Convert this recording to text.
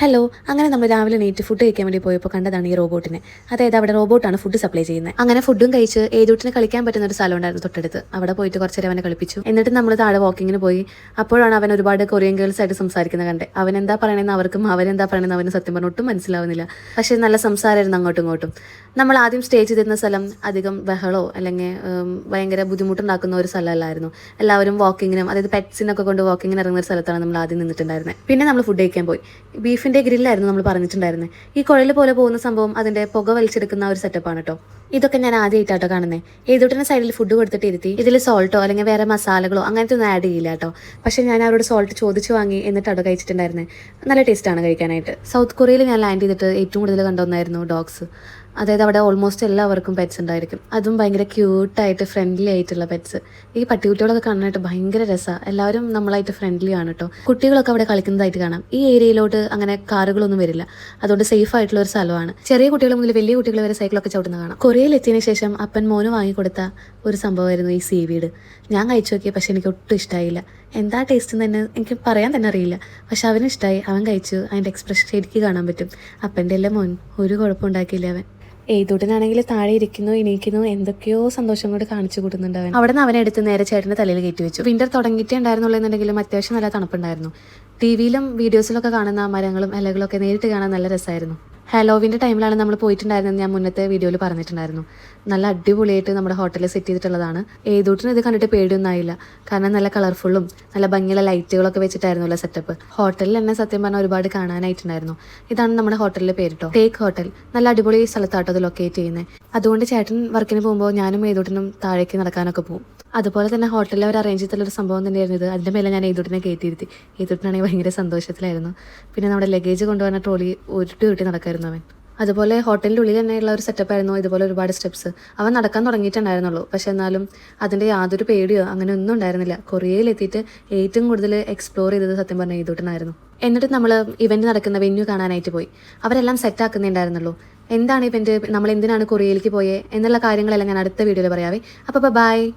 Hello അങ്ങനെ നമ്മൾ രാവിലെ നീറ്റ് ഫുഡ് കഴിക്കാൻ വേണ്ടി പോയപ്പോൾ കണ്ടതാണ് ഈ റോബോട്ടിനെ. അതായത് അവിടെ റോബോട്ടാണ് ഫുഡ് സപ്ലൈ ചെയ്യുന്നത്. അങ്ങനെ ഫുഡും കഴിച്ച് ഏതൂട്ടിന് കളിക്കാൻ പറ്റുന്ന ഒരു സ്ഥലം ഉണ്ടായിരുന്നു തൊട്ടടുത്ത്. അവിടെ പോയിട്ട് കുറച്ച് അവനെ കളിപ്പിച്ചു. എന്നിട്ട് നമ്മൾ താഴെ വാക്കിങ്ങിന് പോയി. അപ്പോഴാണ് അവൻ ഒരുപാട് കൊറിയൻ ഗേൾസ് ആയിട്ട് സംസാരിക്കുന്നത് കണ്ടേ. അവൻ എന്താ പറയണമെന്ന് അവർക്കും എന്താ പറയണമെന്ന് അവന് സത്യം പറഞ്ഞ ഒട്ടും മനസ്സിലാവുന്നില്ല. പക്ഷേ നല്ല സംസാരമായിരുന്നു അങ്ങോട്ടും ഇങ്ങോട്ടും. നമ്മൾ ആദ്യം സ്റ്റേ ചെയ്തിരുന്ന സ്ഥലം അധികം ബഹളോ അല്ലെങ്കിൽ ഭയങ്കര ബുദ്ധിമുട്ടുണ്ടാക്കുന്ന ഒരു സ്ഥലമല്ലായിരുന്നു. എല്ലാവരും വാക്കിങ്ങിനും അതായത് പെറ്റ്സിനൊക്കെ കൊണ്ട് വാക്കിങ്ങിന് ഇറങ്ങുന്ന ഒരു സ്ഥലത്താണ് നമ്മൾ ആദ്യം നിന്നിട്ടുണ്ടായിരുന്നത്. പിന്നെ നമ്മൾ ഫുഡ് കഴിക്കാൻ പോയി. ബീഫിന്റെ ഗ്രില്ലായിരുന്നു നമ്മൾ പറഞ്ഞിട്ടുണ്ടായിരുന്നത് ഈ കുഴൽ പോലെ പോകുന്ന സംഭവം അതിന്റെ പുക വലിച്ചെടുക്കുന്ന ഒരു സെറ്റപ്പാണ് കേട്ടോ ഇതൊക്കെ ഞാൻ ആദ്യമായിട്ടാട്ടോ കാണുന്നത് ഏതോട്ടിന്റെ സൈഡിൽ ഫുഡ് കൊടുത്തിട്ട് ഇരുത്തി. ഇതിൽ സോൾട്ടോ അല്ലെങ്കിൽ വേറെ മസാലകളോ അങ്ങനത്തെ ഒന്നും ആഡ് ചെയ്യില്ല കേട്ടോ പക്ഷേ ഞാൻ അവരോട് സോൾട്ട് ചോദിച്ചു വാങ്ങി എന്നിട്ടാട്ടോ കഴിച്ചിട്ടുണ്ടായിരുന്നത് നല്ല ടേസ്റ്റാണ് കഴിക്കാനായിട്ട്. സൗത്ത് കൊറിയയിൽ ഞാൻ ലാൻഡ് ചെയ്തിട്ട് ഏറ്റവും കൂടുതൽ കണ്ടുവന്നായിരുന്നു ഡോഗ്സ് അതായത് അവിടെ ഓൾമോസ്റ്റ് എല്ലാവർക്കും പെറ്റ്സ് ഉണ്ടായിരിക്കും. അതും ഭയങ്കര ക്യൂട്ടായിട്ട് ഫ്രണ്ട്ലി ആയിട്ടുള്ള പെറ്റ്സ് ഈ പട്ടിക്കുട്ടികളൊക്കെ കാണാനായിട്ട് ഭയങ്കര രസമാണ് എല്ലാവരും നമ്മളായിട്ട് ഫ്രണ്ട്ലി ആണ് കേട്ടോ കുട്ടികളൊക്കെ അവിടെ കളിക്കുന്നതായിട്ട് കാണാം. ഈ ഏരിയയിലോട്ട് അങ്ങനെ കാറുകളൊന്നും വരില്ല. അതുകൊണ്ട് സേഫ് ആയിട്ടുള്ള ഒരു സ്ഥലമാണ്. ചെറിയ കുട്ടികൾ മുതൽ വലിയ കുട്ടികൾ വരെ സൈക്കിളൊക്കെ ചവിട്ടുന്ന കാണാം. കൊറിയയിൽ എത്തിയതിനു ശേഷം അപ്പൻ മോന് വാങ്ങിക്കൊടുത്ത ഒരു സംഭവമായിരുന്നു ഈ സീ വീട് ഞാൻ കഴിച്ചു നോക്കിയ പക്ഷെ എനിക്ക് ഒട്ടും ഇഷ്ടമായില്ല എന്താ ടേസ്റ്റ് എന്ന് തന്നെ എനിക്ക് പറയാൻ തന്നെ അറിയില്ല. പക്ഷെ അവന് ഇഷ്ടമായി അവൻ കഴിച്ചു. അതിന്റെ എക്സ്പ്രഷൻ ശരിക്കും കാണാൻ പറ്റും. അപ്പന്റെ എല്ലാം മോൻ ഒരു കുഴപ്പമുണ്ടാക്കിയില്ല അവൻ. ഏതൂട്ടനാണെങ്കിൽ താഴെ ഇരിക്കുന്നു എണീക്കുന്നു എന്തൊക്കെയോ സന്തോഷം കൊണ്ട് കാണിച്ചു കൊടുക്കുന്നുണ്ട് അവൻ. അവിടെ നിന്ന് അവനെ എടുത്ത് നേരെ ചേട്ടന്റെ തലയിൽ കയറ്റി വെച്ചു. വിന്റർ തുടങ്ങിയിട്ടേ ഉണ്ടായിരുന്നുള്ളതെന്നുണ്ടെങ്കിലും അത്യാവശ്യം നല്ല തണുപ്പുണ്ടായിരുന്നു. ടി വിയിലും വീഡിയോസിലൊക്കെ കാണുന്ന മരങ്ങളും ഇലകളൊക്കെ നേരിട്ട് കാണാൻ നല്ല രസമായിരുന്നു. ഹലോവിന്റെ ടൈമിലാണ് നമ്മൾ പോയിട്ടുണ്ടായിരുന്നത് ഞാൻ മുന്നത്തെ വീഡിയോയിൽ പറഞ്ഞിട്ടുണ്ടായിരുന്നു. നല്ല അടിപൊളിയായിട്ട് നമ്മുടെ ഹോട്ടലിൽ സെറ്റ് ചെയ്തിട്ടുള്ളതാണ്. ഏതൂട്ടിനും ഇത് കണ്ടിട്ട് പേടിയൊന്നും ആയില്ല. കാരണം നല്ല കളർഫുള്ളും നല്ല ഭംഗിയുള്ള ലൈറ്റുകളൊക്കെ വെച്ചിട്ടായിരുന്നല്ലോ സെറ്റപ്പ് ഹോട്ടലിൽ തന്നെ സത്യം പറഞ്ഞാൽ ഒരുപാട് കാണാനായിട്ടുണ്ടായിരുന്നു. ഇതാണ് നമ്മുടെ ഹോട്ടലിലെ പേരിട്ടോ ടേക്ക് ഹോട്ടൽ നല്ല അടിപൊളി സ്ഥലത്താട്ടോ അത് ലൊക്കേറ്റ് ചെയ്യുന്നത് അതുകൊണ്ട് ചേട്ടൻ വർക്കിന് പോകുമ്പോൾ ഞാനും ഏതൂട്ടിനും താഴേക്ക് നടക്കാനൊക്കെ പോകും. അതുപോലെ തന്നെ ഹോട്ടലിൽ അവർ അറേഞ്ച് ചെയ്തിട്ടുള്ള ഒരു സംഭവം തന്നെയായിരുന്നു ഇത്. അതിന്റെ മേലെ ഞാൻ ഏതൂട്ടിനെ കയറ്റിയിരുത്തി. ഏതൂട്ടിനാണെങ്കിൽ ഭയങ്കര സന്തോഷത്തിലായിരുന്നു. പിന്നെ നമ്മുടെ ലഗേജ് കൊണ്ടുപോകുന്ന ട്രോളി ഉരുട്ടി ഉരുട്ടി നടക്കായിരുന്നു. അവൻ അതുപോലെ ഹോട്ടലിന്റെ ഉള്ളിൽ തന്നെയുള്ള ഒരു സെറ്റപ്പ് ആയിരുന്നു ഇതുപോലെ ഒരുപാട് സ്റ്റെപ്സ് അവൻ നടക്കാൻ തുടങ്ങിയിട്ടുണ്ടായിരുന്നുള്ളൂ. പക്ഷെ എന്നാലും അതിന്റെ യാതൊരു പേടിയോ അങ്ങനെ ഒന്നും ഉണ്ടായിരുന്നില്ല. കൊറിയയിലെത്തിയിട്ട് ഏറ്റവും കൂടുതൽ എക്സ്പ്ലോർ ചെയ്തത് സത്യം പറഞ്ഞ ഏതൂട്ടനായിരുന്നു എന്നിട്ട് നമ്മൾ ഇവന്റ് നടക്കുന്ന വെന്യൂ കാണാനായിട്ട് പോയി. അവരെല്ലാം സെറ്റ് ആക്കുന്നുണ്ടായിരുന്നുള്ളൂ. എന്താണ് ഇവന്റ് നമ്മൾ എന്തിനാണ് കൊറിയയിലേക്ക് പോയേ? എന്നുള്ള കാര്യങ്ങളെല്ലാം ഞാൻ അടുത്ത വീഡിയോയിൽ പറയാവേ. അപ്പോൾ ബൈ